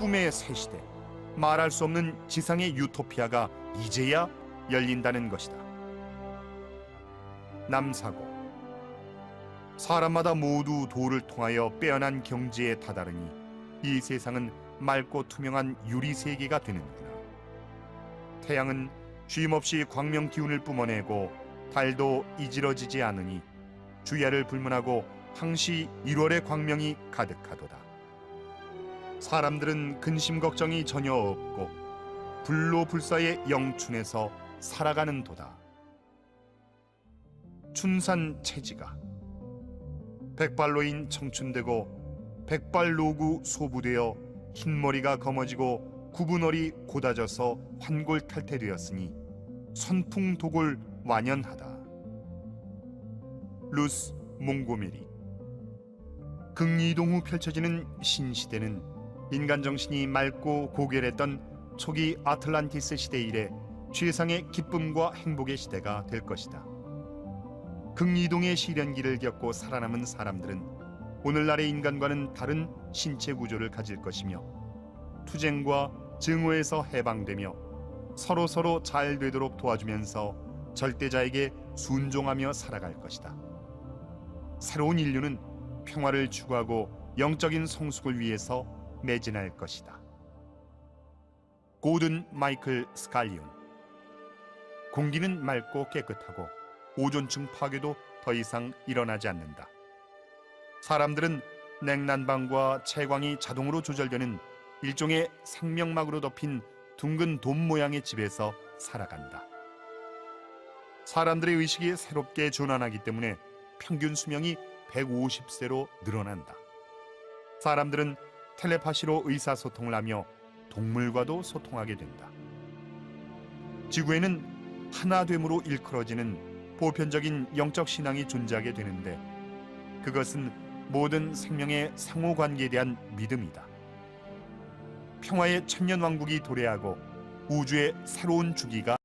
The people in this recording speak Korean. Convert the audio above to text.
꿈의 새 시대, 말할 수 없는 지상의 유토피아가 이제야 열린다는 것이다. 남사고 사람마다 모두 도를 통하여 빼어난 경지에 다다르니 이 세상은 맑고 투명한 유리 세계가 되는구나. 태양은 쉼없이 광명 기운을 뿜어내고 달도 이지러지지 않으니 주야를 불문하고 항시 1월의 광명이 가득하도다. 사람들은 근심 걱정이 전혀 없고 불로 불사의 영춘에서 살아가는 도다. 춘산 체지가 백발로인 청춘되고 백발로구 소부되어 흰머리가 검어지고 구분월이 고다져서 환골탈태되었으니 선풍도골 완연하다. 루스 몽고메리 극리동 후 펼쳐지는 신시대는 인간 정신이 맑고 고결했던 초기 아틀란티스 시대 이래 최상의 기쁨과 행복의 시대가 될 것이다. 극리동의 시련기를 겪고 살아남은 사람들은 오늘날의 인간과는 다른 신체 구조를 가질 것이며 투쟁과 증오에서 해방되며 서로 서로 잘 되도록 도와주면서 절대자에게 순종하며 살아갈 것이다. 새로운 인류는 평화를 추구하고 영적인 성숙을 위해서 매진할 것이다. 고든 마이클 스칼리온 공기는 맑고 깨끗하고 오존층 파괴도 더 이상 일어나지 않는다. 사람들은 냉난방과 채광이 자동으로 조절되는 일종의 생명막으로 덮인 둥근 돔 모양의 집에서 살아간다. 사람들의 의식이 새롭게 전환하기 때문에 평균 수명이 150세로 늘어난다. 사람들은 텔레파시로 의사소통을 하며 동물과도 소통하게 된다. 지구에는 하나됨으로 일컬어지는 보편적인 영적 신앙이 존재하게 되는데 그것은 모든 생명의 상호 관계에 대한 믿음이다. 평화의 천년 왕국이 도래하고 우주의 새로운 주기가